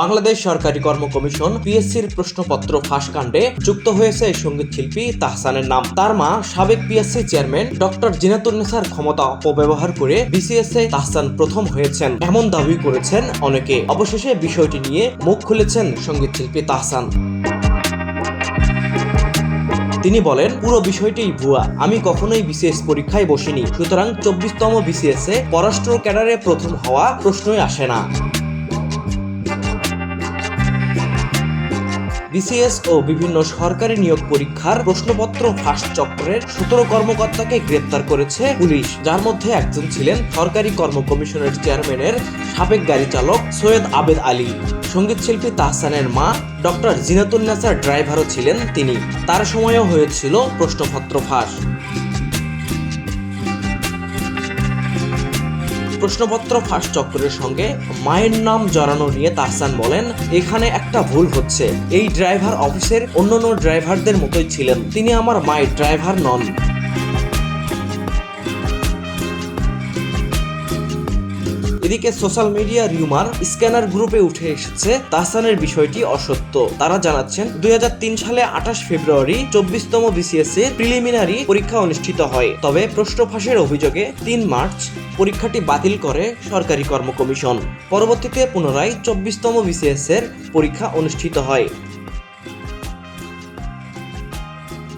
বাংলাদেশ সরকারি কর্ম কমিশন পিএসসির প্রশ্নপত্র ফাঁস কাণ্ডে যুক্ত হয়েছে সংগীত শিল্পী তাহসানের নাম। তার মা সাবেক পিএসসি চেয়ারম্যান ডক্টর জিনাতুন্নেসার ক্ষমতা অপব্যবহার করে বিসিএস এ তাহসান প্রথম হয়েছেন। এমন দাবি করেছেন অনেকে। অবশেষে বিষয়টি নিয়ে মুখ খুলেছেন সংগীত শিল্পী তাহসান। তিনি বলেন, পুরো বিষয়টিই ভুয়া। আমি কখনোই বিসিএস পরীক্ষায় বসিনি। সুতরাং চব্বিশতম বিসিএস এ পররাষ্ট্র ক্যাডারে প্রথম হওয়া প্রশ্নই আসে না। বিসিএস ও বিভিন্ন সরকারি নিয়োগ পরীক্ষার প্রশ্নপত্র ফাঁস চক্রের সতেরো কর্মকর্তাকে গ্রেপ্তার করেছে পুলিশ। যার মধ্যে একজন ছিলেন সরকারি কর্ম কমিশনের চেয়ারম্যানের সাবেক গাড়ি চালক সৈয়দ আবেদ আলী। সংগীত শিল্পী তাহসানের মা ডক্টর জিনাতুল নাসার ড্রাইভারও ছিলেন তিনি। তার সময়ও হয়েছিল প্রশ্নপত্র ফাঁস। প্রশ্নপত্র ফাঁস চক্রের সঙ্গে মায়ের নাম জড়ানো নিয়ে তাহসান বলেন, এখানে একটা ভুল হচ্ছে। এই ড্রাইভার অফিসের অন্যান্য ড্রাইভারদের মতোই ছিলেন। তিনি আমার মায়ের ড্রাইভার নন। এদিকে সোশ্যাল মিডিয়া রিউমার স্ক্যানার গ্রুপে উঠে এসেছে তাহসানের বিষয়টি অসত্য। তারা জানাচ্ছেন, দুই হাজার তিন সালে আঠাশ ফেব্রুয়ারি চব্বিশতম বিসিএস এর প্রিলিমিনারি পরীক্ষা অনুষ্ঠিত হয়। তবে প্রশ্ন ফাঁসের অভিযোগে তিন মার্চ পরীক্ষাটি বাতিল করে সরকারি কর্ম কমিশন। পরবর্তীতে পুনরায় চব্বিশতম বিসিএস এর পরীক্ষা অনুষ্ঠিত হয়।